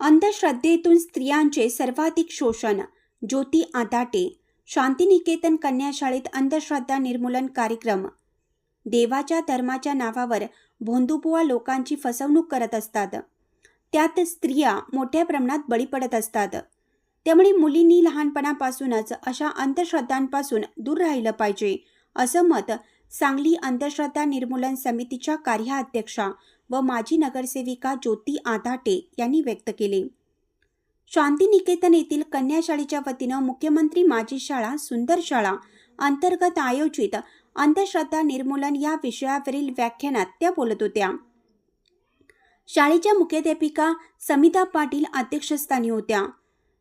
अंधश्रद्धेतून स्त्रियांचे सर्वाधिक शोषण. ज्योती आदाटे शांतिनिकेतन कन्याशाळेत अंधश्रद्धा निर्मूलन कार्यक्रम. देवाच्या धर्माच्या नावावर भोंदूपुवा लोकांची फसवणूक करत असतात. त्यात स्त्रिया मोठ्या प्रमाणात बळी पडत असतात. त्यामुळे मुलींनी लहानपणापासूनच अशा अंधश्रद्धांपासून दूर राहिलं पाहिजे असं मत सांगली अंधश्रद्धा निर्मूलन समितीच्या कार्याध्यक्षा व माजी नगरसेविका ज्योती आधाटे यांनी व्यक्त केले. शांतिनिकेतन येथील कन्या शाळेच्या वतीनं मुख्यमंत्री माजी शाळा सुंदर शाळा अंतर्गत आयोजित अंधश्रद्धा निर्मूलन या विषयावरील व्याख्यानात त्या बोलत होत्या. शाळेच्या मुख्याध्यापिका समिता पाटील अध्यक्षस्थानी होत्या.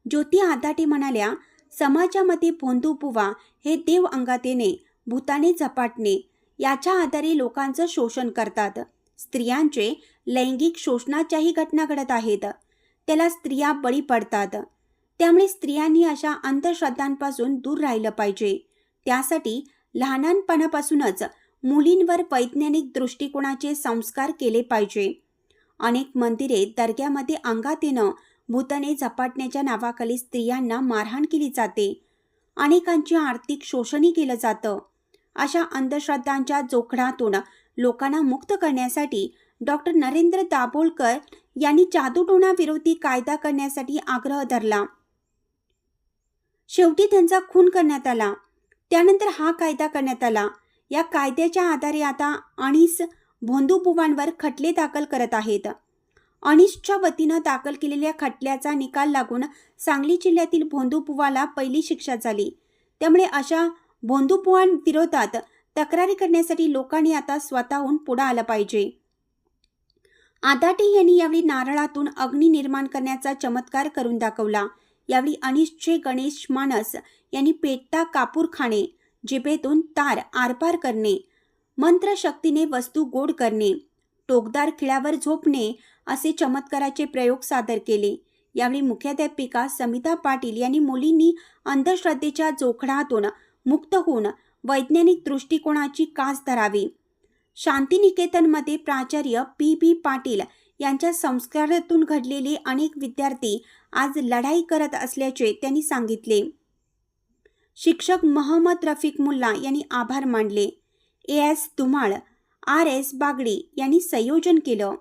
ज्योती आदाटे म्हणाल्या समाजामध्ये भोंदूपुवा हे देव अंगात येणे भूताने झपाटणे याच्या आधारे लोकांचं शोषण करतात. स्त्रियांचे लैंगिक शोषणाच्याही घटना घडत आहेत. त्याला स्त्रिया बळी पडतात. त्यामुळे स्त्रियांनी अशा अंधश्रद्धांपासून दूर राहिलं पाहिजे. त्यासाठी लहानांपणापासूनच मुलींवर वैज्ञानिक दृष्टिकोनाचे संस्कार केले पाहिजे. अनेक मंदिरे दर्ग्यामध्ये अंगात येणं भूतने झपाटण्याच्या नावाखाली स्त्रियांना मारहाण केली जाते. अनेकांचे आर्थिक शोषणही केलं जातं. अशा अंधश्रद्धांच्या जोखडातून लोकांना मुक्त करण्यासाठी डॉक्टर नरेंद्र दाभोलकर यांनी जादूटोणा विरोधी कायदा करण्यासाठी आग्रह धरला. शेवटी त्यांचा खून करण्यात आला. त्यानंतर हा कायदा करण्यात आला. या कायद्याच्या आधारे आता अणीस भोंदूबुवांवर खटले दाखल करत आहेत. अनिसच्या वतीनं दाखल केलेल्या खटल्याचा निकाल लागून सांगली जिल्ह्यातील भोंदूपुवाला पहिली शिक्षा झाली. त्यामुळे अशा भोंदूपुवांविरोधात तक्रारी करण्यासाठी लोकांनी आता स्वतःहून पुढे आलं पाहिजे. आदाटे यांनी यावेळी नारळातून अग्नी निर्माण करण्याचा चमत्कार करून दाखवला. यावेळी अनिश्चय गणेश मानस यांनी पेटता कापूर खाणे जिभेतून तार आरपार करणे मंत्रशक्तीने वस्तू गोड करणे टोकदार खिळ्यावर झोपणे असे चमत्काराचे प्रयोग सादर केले. यावेळी मुख्याध्यापिका समिता पाटील यांनी मुलींनी अंधश्रद्धेच्या जोखडातून मुक्त होऊन वैज्ञानिक दृष्टिकोनाची कास धरावी. शांतिनिकेतनमध्ये प्राचार्य पी बी पाटील यांच्या संस्कारातून घडलेले अनेक विद्यार्थी आज लढाई करत असल्याचे त्यांनी सांगितले. शिक्षक महम्मद रफिक मुल्ला यांनी आभार मानले. A S Dhumal R S Bagdi यांनी संयोजन केलं.